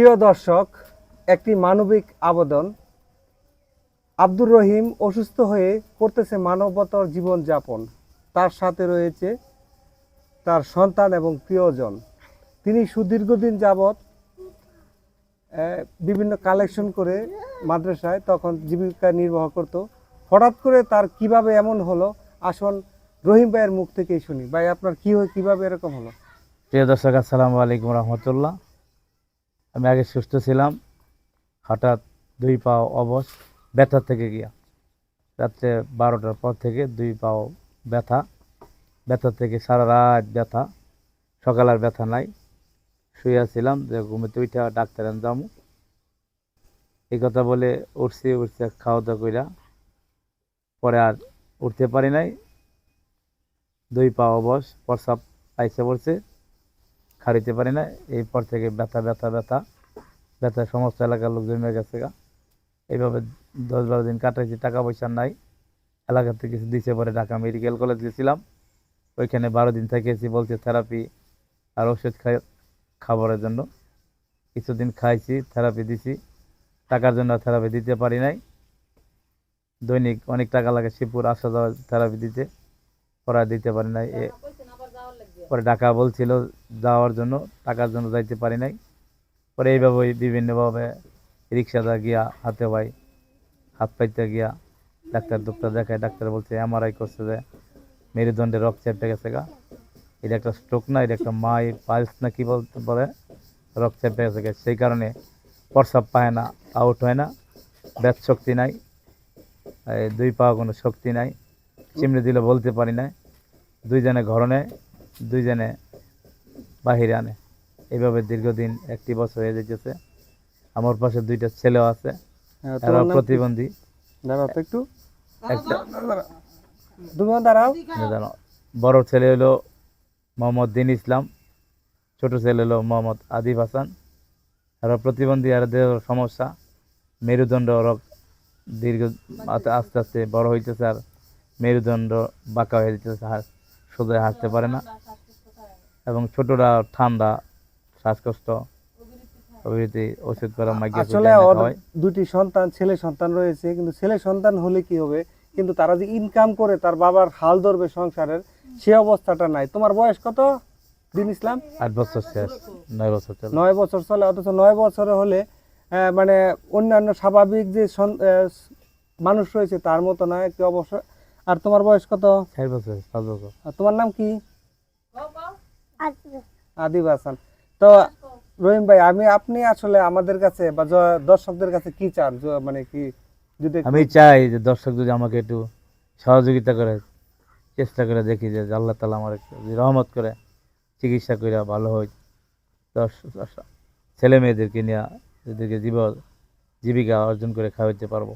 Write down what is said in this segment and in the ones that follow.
প্রিয় দর্শক, একটি মানবিক আবেদন। আব্দুর রহিম অসুস্থ হয়ে করতেছে মানবতার জীবনযাপন। তার সাথে রয়েছে তার সন্তান এবং প্রিয়জন। তিনি সুদীর্ঘদিন যাবৎ বিভিন্ন কালেকশন করে মাদ্রাসায় তখন জীবিকা নির্বাহ করত। হঠাৎ করে তার কীভাবে এমন হলো? আসুন রহিম ভাইয়ের মুখ থেকেই শুনি। ভাই, আপনার কি হয়ে, কীভাবে এরকম হলো? প্রিয় দর্শক, আসসালামু আলাইকুম রহমতুল্লাহ। আমি আগে সুস্থ ছিলাম, হঠাৎ দুই পাও অবশ, ব্যথা থেকে গিয়া। রাত্রে বারোটার পর থেকে দুই পাও ব্যথা ব্যথা থেকে সারা রাত ব্যথা, সকাল আর ব্যথা নাই। শুয়েছিলাম যে ঘুমেতে উঠে ডাক্তার যাব। এই কথা বলে উঠছি, উঠছে খাওয়া দাওয়া কইরা। পরে আর উঠতে পারি নাই। দুই পা অবশ প্রসাব আইসে পড়ছে খাড়িতে পারি না। এরপর থেকে ব্যথা ব্যথা ব্যথা ব্যথা সমস্ত এলাকার লোক জমে গেছে গা। এইভাবে দশ বারো দিন কাটাইছি, টাকা পয়সা নাই। এলাকা থেকে কিছু দিছে পরে ঢাকা মেডিকেল কলেজ গেছিলাম। ওইখানে বারো দিন থেকেছি বলছে থেরাপি আর ওষুধ খাই, খাবারের জন্য। কিছুদিন খাইছি, থেরাপি দিছি। টাকার জন্য থেরাপি দিতে পারি নাই। দৈনিক অনেক টাকা লাগে, শিবপুর আসা যাওয়া থেরাপি দিতে। পরে দিতে পারি নাই। পরে ঢাকা বলছিল যাওয়ার জন্য, টাকার জন্য যাইতে পারি নাই। পরে এইভাবে বিভিন্নভাবে রিক্সাটা গিয়া, হাতে ভাই হাত পাইতে গিয়া ডাক্তার দুক্তার দেখায়। ডাক্তার বলছে, এমআরআই করছে যে, মেরুদণ্ডে রক্ত চেপে গেছে গা। এটা একটা স্ট্রোক না, এটা একটা মাই পালস না কি বলতে বলে রক্ত চেপে গেছে গা। সেই কারণে প্রসাব পায় না আউট হয় না। ব্যাথ শক্তি নাই দুই পা কোনো শক্তি নাই। চিমড়ে দিলে বলতে পারি না দুইজনে ঘর নেয় দুইজনে বাহিরে আনে। এইভাবে দীর্ঘদিন একটি বছর হয়ে যেতেছে আমার পাশে দুইটা ছেলেও আছে। হ্যাঁ, কি? প্রতিবন্ধী। দাঁড়াও তো একটু। দাঁড়াও। বড় ছেলে হলো মোহাম্মদ দিন ইসলাম ছোট ছেলে হলো মোহাম্মদ আদিব হাসান। এরা প্রতিবন্ধী আর দেহ সমস্যা মেরুদণ্ড রোগ দীর্ঘ আস্তে আস্তে বড় হইতেছে আর মেরুদণ্ড বাঁকা হয়ে যেতেছে হার সোজায় হাঁটতে পারে না এবং ছোটরা ঠান্ডা শ্বাসকষ্ট প্রভৃতি ওষুধ করা আসলে ওর দুটি সন্তান ছেলে সন্তান রয়েছে কিন্তু ছেলে সন্তান হলে কি হবে? কিন্তু তারা যে ইনকাম করে তার বাবার হাল ধরবে সংসারের সে অবস্থাটা নাই। তোমার বয়স কত দিন ইসলাম? আট বছর শেষ নয় বছর চলে। নয় বছর চলে অথচ নয় বছরে হলে মানে অন্যান্য স্বাভাবিক যে মানুষ রয়েছে তার মতো না একটু অবশ্য আর তোমার বয়স কত? চার বছর পাঁচ বছর। আর তোমার নাম কি? আদিব হাসান তো রহিম ভাই আমি আপনি আসলে আমাদের কাছে বা দর্শকদের কাছে কি চান? মানে কি যদি আমি চাই যে দর্শক যদি আমাকে একটু সহযোগিতা করে চেষ্টা করে দেখি যে আল্লাহ তালা আমার যদি রহমত করে চিকিৎসা করে ভালো হয় দশ- ছেলে মেয়েদেরকে নিয়ে এদেরকে জীব জীবিকা অর্জন করে খাওয়াতে পারব।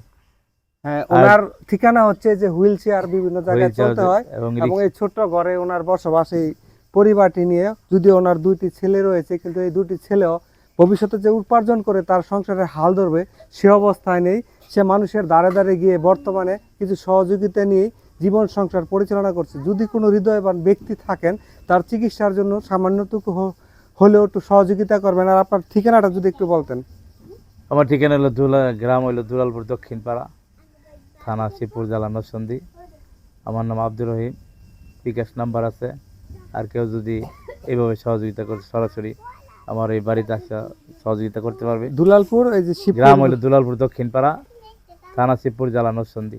হ্যাঁ ওনার ঠিকানা হচ্ছে যে হুইল চেয়ার বিভিন্ন জায়গায় চলতে হয় এবং এই ছোট্ট ঘরে ওনার বসবাস এই পরিবারটি নিয়ে যদি ওনার দুইটি ছেলে রয়েছে কিন্তু এই দুটি ছেলেও ভবিষ্যতে যে উপার্জন করে তার সংসারে হাল ধরবে সে অবস্থায় নেই। সে মানুষের দ্বারে দ্বারে গিয়ে বর্তমানে কিছু সহযোগিতা নিয়ে জীবন সংসার পরিচালনা করছে। যদি কোনো হৃদয়বান ব্যক্তি থাকেন তার চিকিৎসার জন্য সামান্যটুকু হলেও একটু সহযোগিতা করবেন। আর আপনার ঠিকানাটা যদি একটু বলতেন। আমার ঠিকানা হলো দুলা গ্রাম হলো দুলালপুর দক্ষিণ পাড়া থানা শিবপুর জেলা নরসন্দী আমার নাম আব্দুর রহিম বিকাশ নাম্বার আছে। আর কেউ যদি এইভাবে সহযোগিতা করে সরাসরি আমার এই বাড়িতে আসা সহযোগিতা করতে পারবে। দুলালপুর এই যে গ্রাম হলো দুলালপুর দক্ষিণ পাড়া থানা শিবপুর জেলা নরসন্দী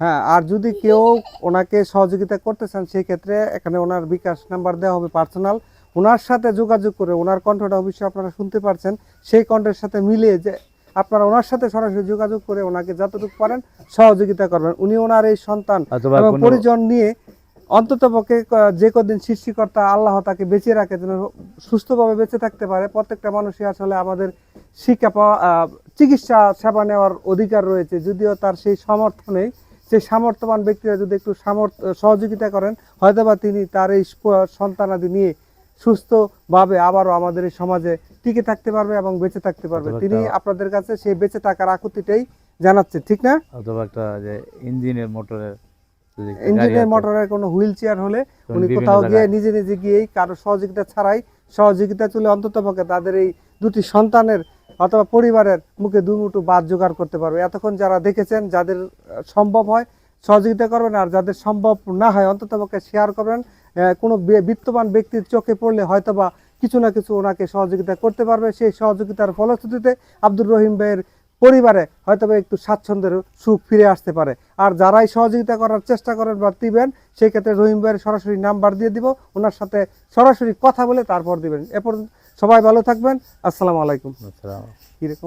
হ্যাঁ আর যদি কেউ ওনাকে সহযোগিতা করতে চান সেই ক্ষেত্রে এখানে ওনার বিকাশ নাম্বার দেওয়া হবে পার্সোনাল। ওনার সাথে যোগাযোগ করে ওনার কণ্ঠটা অবশ্যই আপনারা শুনতে পারছেন। সেই কণ্ঠের সাথে মিলিয়ে যে আপনারা ওনার সাথে সরাসরি যোগাযোগ করে ওনাকে যতটুকু পারেন সহযোগিতা করবেন। উনি ওনার এই সন্তান এবং পরিজন নিয়ে অন্তত পক্ষে যে কদিন সৃষ্টিকর্তা আল্লাহ তাকে বেঁচে রাখে যেন সুস্থভাবে বেঁচে থাকতে পারে প্রত্যেকটা মানুষই আসলে আমাদের শিক্ষা পাওয়া চিকিৎসা সেবা নেওয়ার অধিকার রয়েছে। যদিও তার সেই সামর্থ্য নেই সেই সামর্থ্যবান ব্যক্তিরা যদি একটু সামর্থ্য সহযোগিতা করেন হয়তোবা তিনি তার এই সন্তানাদি নিয়ে সুস্থভাবে আবারও আমাদের এই সমাজে টিকে থাকতে পারবে এবং বেঁচে থাকতে পারবে। তিনি আপনাদের কাছে সেই বেঁচে থাকার আকুতিটাই জানাচ্ছে ঠিক না? অথবা একটা যে ইঞ্জিনের মোটরের ইঞ্জিনের মোটরের কোনো হুইল চেয়ার হলে উনি কোথাও গিয়ে নিজে নিজে গিয়েই কারও সহযোগিতা ছাড়াই সহযোগিতা চলে অন্তত পক্ষে তাদের এই দুটি সন্তানের অথবা পরিবারের মুখে দুমুটু বাদ জোগাড় করতে পারবে। এতক্ষণ যারা দেখেছেন যাদের সম্ভব হয় সহযোগিতা করবেন আর যাদের সম্ভব না হয় অন্তত পক্ষে শেয়ার করবেন। কোনো বিত্তবান ব্যক্তির চোখে পড়লে হয়তোবা কিছু না কিছু ওনাকে সহযোগিতা করতে পারবে। সেই সহযোগিতার ফলশ্রুতিতে আব্দুর রহিম ভাইয়ের পরিবারে হয়তোবা একটু স্বাচ্ছন্দ্যের সুখ ফিরে আসতে পারে। আর যারাই সহযোগিতা করার চেষ্টা করেন বা দিবেন সেই ক্ষেত্রে রহিম ভাইয়ের সরাসরি নাম্বার দিয়ে দিব। ওনার সাথে সরাসরি কথা বলে তারপর দিবেন। এরপর সবাই ভালো থাকবেন। আসসালামু আলাইকুম। আসসালাম কীরকম